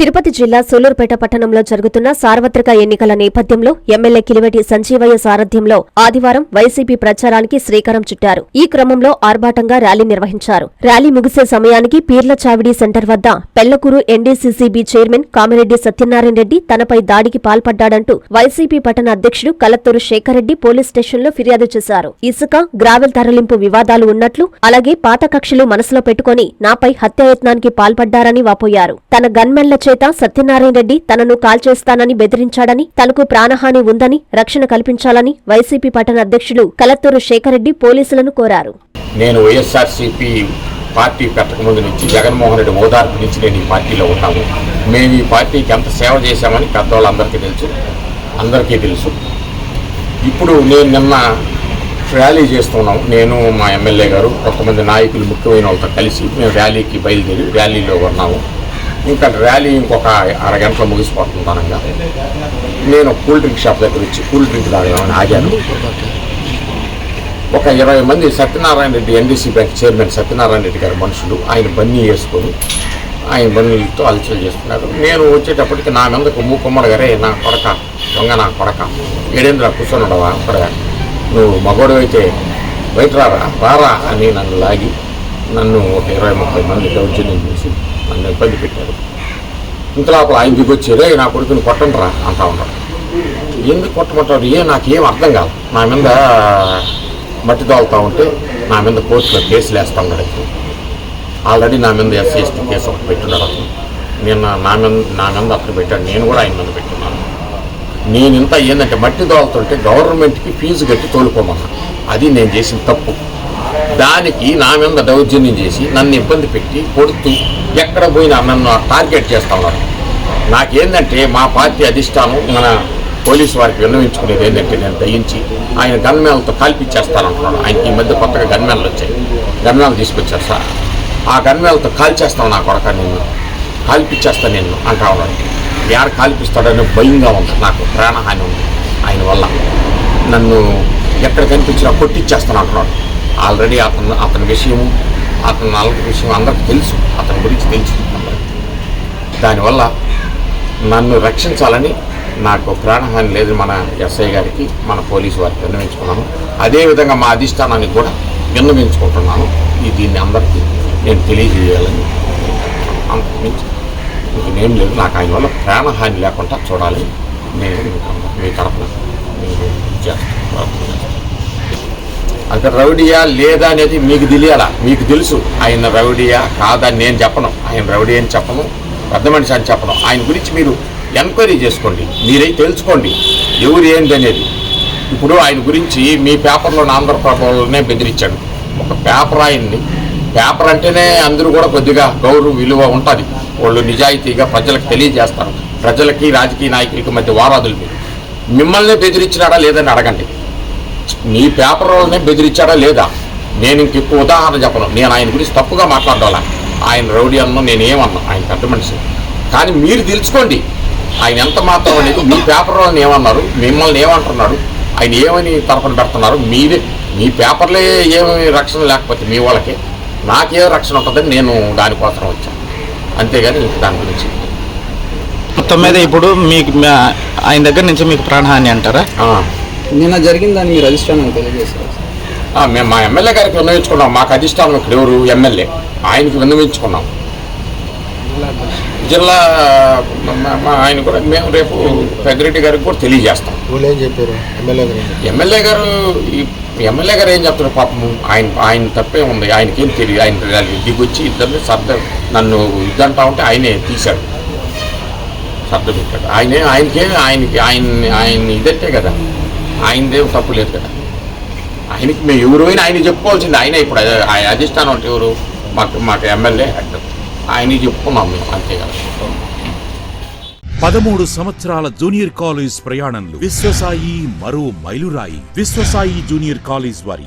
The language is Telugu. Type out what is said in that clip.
తిరుపతి జిల్లా సూలూరుపేట పట్టణంలో జరుగుతున్న సార్వత్రిక ఎన్నికల నేపథ్యంలో ఎమ్మెల్యే కిలివెటి సంజీవయ్య సారథ్యంలో ఆదివారం వైసీపీ ప్రచారానికి శ్రీకారం చుట్టారు. ఈ క్రమంలో ఆర్భాటంగా ర్యాలీ నిర్వహించారు. ర్యాలీ ముగిసే సమయానికి పీర్ల చావిడి సెంటర్ వద్ద పెళ్ళకూరు ఎన్డీసీసీబీ చైర్మన్ కామిరెడ్డి సత్యనారాయణ రెడ్డి తనపై దాడికి పాల్పడ్డాడంటూ వైసీపీ పట్టణ అధ్యక్షుడు కలత్తూరు శేఖర్ రెడ్డి పోలీస్ స్టేషన్లో ఫిర్యాదు చేశారు. ఇసుక గ్రావెల్ తరలింపు వివాదాలు ఉన్నట్లు అలాగే పాత కక్షలు మనసులో పెట్టుకుని నాపై హత్యాయత్నానికి పాల్పడ్డారని వాపోయారు. తన గన్మెన్ల చేత సత్యనారాయణ రెడ్డి తనను కాల్చేస్తానని బెదిరించాడని తనకు ప్రాణహాని ఉందని రక్షణ కల్పించాలని వైసీపీ పట్టణ అధ్యక్షులు కలత్తూరు శేఖర్ రెడ్డి పోలీసులను కోరారు. నేను వైఎస్ఆర్సీపీ పార్టీ పెట్టకముందు నుంచి జగన్మోహన్ రెడ్డి ఓదార్పు నుంచి నేను ఈ పార్టీలో ఉన్నాము మేము ఈ పార్టీకి ఎంత సేవ చేశామని పెద్దవాళ్ళందరికీ తెలుసు. అందరికీ తెలుసు. ఇప్పుడు నేను నిన్న ర్యాలీ చేస్తున్నాం. నేను మా ఎమ్మెల్యే గారు కొంతమంది నాయకులు ముఖ్యమైన వాళ్ళతో కలిసి మేము ర్యాలీకి బయలుదేరి ర్యాలీలో ఉన్నాము. ఇంకా ర్యాలీ ఇంకొక అరగంటలో ముగిసిపోతుంది అనగా. నేను కూల్ డ్రింక్ షాప్ దగ్గర వచ్చి కూల్ డ్రింక్ తాగామని ఆగాను. ఒక ఇరవై మంది Satyanarayana Reddy NDC bank chairman Satyanarayana Reddy గారి మనుషులు ఆయన బన్నీ వేసుకొని ఆయన బన్నీలతో అలచలు చేస్తున్నారు. నేను వచ్చేటప్పటికి నా మీదకు మూకుమ్మడి గారే నా కొడక దొంగ నా కొడక ఏడేంద్ర కూర్చొని ఉండవా అక్కడ? నువ్వు మగోడు అయితే బయట రారా? రారా అని నన్ను లాగి నన్ను ఒక ఇరవై ముప్పై మంది దౌర్జన్యం చేసి నన్ను ఇబ్బంది పెట్టారు. ఇంతలోపల ఆయన దిగొచ్చేదే నా కొడుకుని కొట్టండి రా అంటా ఉన్నాడు. ఎందుకు కొట్టమంటాడు ఏ నాకేం అర్థం కాదు. నా మీద మట్టి తోలుతా ఉంటే నా మీద కోర్టులో కేసులు వేస్తా ఉన్నాడు ఆల్రెడీ నా మీద ఎస్సీ ఎస్టీ కేసు ఒకటి పెట్టున్నాడు అతను. నేను నా మీద నా మీద అతను పెట్టాడు. నేను కూడా ఆయన మీద పెట్టున్నాను. నేను ఇంత ఏంటంటే మట్టి తోలుతుంటే గవర్నమెంట్కి ఫీజు కట్టి తోలుకోమన్నా. అది నేను చేసిన తప్పు. దానికి నా మీద దౌర్జన్యం చేసి నన్ను ఇబ్బంది పెట్టి కొడుతూ ఎక్కడ పోయినా నన్ను టార్గెట్ చేస్తా ఉన్నారు నాకేందంటే మా పార్టీ అధిష్టానం మన పోలీసు వారికి విన్నవించుకునేది ఏంటంటే నేను దయించి ఆయన గన్మేలతో కాల్పిచ్చేస్తానంటున్నాడు. ఆయనకి ఈ మధ్య కొత్తగా గన్మేలు వచ్చాయి. గన్మేలు తీసుకొచ్చారు సార్. ఆ గన్మేలతో కాల్చేస్తాను నా కొడక నిన్ను. కాల్పిచ్చేస్తా నిన్ను అంటా ఉన్నాడు. యారు కాల్పిస్తాడని భయంగా ఉంది. నాకు ప్రాణహాని ఉంది. ఆయన వల్ల. నన్ను ఎక్కడ కనిపించినా కొట్టిచ్చేస్తాను అంటున్నాడు. ఆల్రెడీ అతను అతని విషయం అతను నాలుగు విషయం అందరికీ తెలుసు అతని గురించి తెలుసు అందరికీ. దానివల్ల నన్ను రక్షించాలని నాకు ప్రాణహాని లేదు మన ఎస్ఐ గారికి మన పోలీసు వారికి విన్నవించుకున్నాను అదేవిధంగా మా అధిష్టానానికి కూడా విన్నవించుకుంటున్నాను ఈ దీన్ని అందరికీ నేను తెలియజేయాలని అంతకుమించి ఇంకేం లేదు నాకు ఆయన వల్ల ప్రాణహాని లేకుండా చూడాలి నేను మీ తరఫున చేస్తాను. అంత రౌడియా లేదా అనేది మీకు తెలియాలా? మీకు తెలుసు. ఆయన రౌడియా కాదని నేను చెప్పను. ఆయన రౌడీ అని చెప్పను. పెద్ద మనిషి అని చెప్పను. ఆయన గురించి మీరు ఎంక్వైరీ చేసుకోండి. మీరై తెలుసుకోండి. ఎవరు ఏంటి అనేది. ఇప్పుడు ఆయన గురించి మీ పేపర్లో ఆంధ్రప్రభలోనే బెదిరించాడు. ఒక పేపర్ ఆయన్ని. పేపర్ అంటేనే అందరూ కూడా కొద్దిగా గౌరవ విలువ ఉంటుంది. వాళ్ళు నిజాయితీగా ప్రజలకు తెలియజేస్తారు. ప్రజలకి రాజకీయ నాయకులకి మధ్య వారాదులు మీరు. మిమ్మల్ని బెదిరించినాడా లేదని అడగండి. నీ పేపర్ వాళ్ళనే బెదిరించాడా లేదా? నేను ఇంక ఎక్కువ ఉదాహరణ చెప్పను. నేను ఆయన గురించి తప్పుగా మాట్లాడాలా? ఆయన రౌడీ అన్నా నేను ఏమన్నా ఆయన పెద్ద మనిషి. కానీ మీరు తెలుసుకోండి ఆయన ఎంత మాత్రం అనేది మీ పేపర్ వాళ్ళని ఏమన్నారు? మిమ్మల్ని ఏమంటున్నాడు? ఆయన ఏమని తరఫున పెడుతున్నారు? మీరే మీ పేపర్లే ఏమి రక్షణ లేకపోతే మీ వాళ్ళకి. నాకే రక్షణ ఉంటుందని నేను దానికోసం వచ్చాను. అంతేగాని దాని గురించి. మొత్తం మీద ఇప్పుడు మీకు ఆయన దగ్గర నుంచి మీకు ప్రాణహాని అంటారా? నిన్న జరిగిందని మీరు అధిష్టానానికి తెలియజేశారు. ఆ, మేము మా ఎమ్మెల్యే గారికి విన్నవించుకున్నాం. మాకు అధిష్టానం ఇక్కడ ఎవరు? ఎమ్మెల్యే. ఆయనకి విన్నవించుకున్నాం. జిల్లా ఆయన కూడా మేము రేపు పెద్దిరెడ్డి గారికి కూడా తెలియజేస్తాం. ఏం చెప్పారు ఎమ్మెల్యే గారు? ఏం? ఎమ్మెల్యే గారు ఈ ఎమ్మెల్యే గారు ఏం చెప్తారు పాపము? ఆయన ఆయన తప్పే ఉంది. ఆయనకేం తెలియదు ఆయన దిగొచ్చి ఇద్దరిని సర్ద నన్ను ఇద్దంటా ఉంటే ఆయనే తీశాడు. సర్ద పెట్టాడు. ఆయనే ఆయనకేం ఆయనకి ఆయన ఆయన ఇదంటే కదా. ఆయనదేం తప్పు లేదు కదా. ఆయనకి మేము ఎవరైనా ఆయన చెప్పుకోవాల్సింది. ఆయన ఇప్పుడు ఆయన అధిష్టానం అంటే ఎవరు? మాకు మాకు ఎమ్మెల్యే హెడ్ ఆయన చెప్పుకున్నాం మేము అంతే కదా. పదమూడు సంవత్సరాల జూనియర్ కాలేజ్ ప్రయాణంలో విశ్వసాయి మరో మైలురాయి. విశ్వసాయి జూనియర్ కాలేజ్ వారి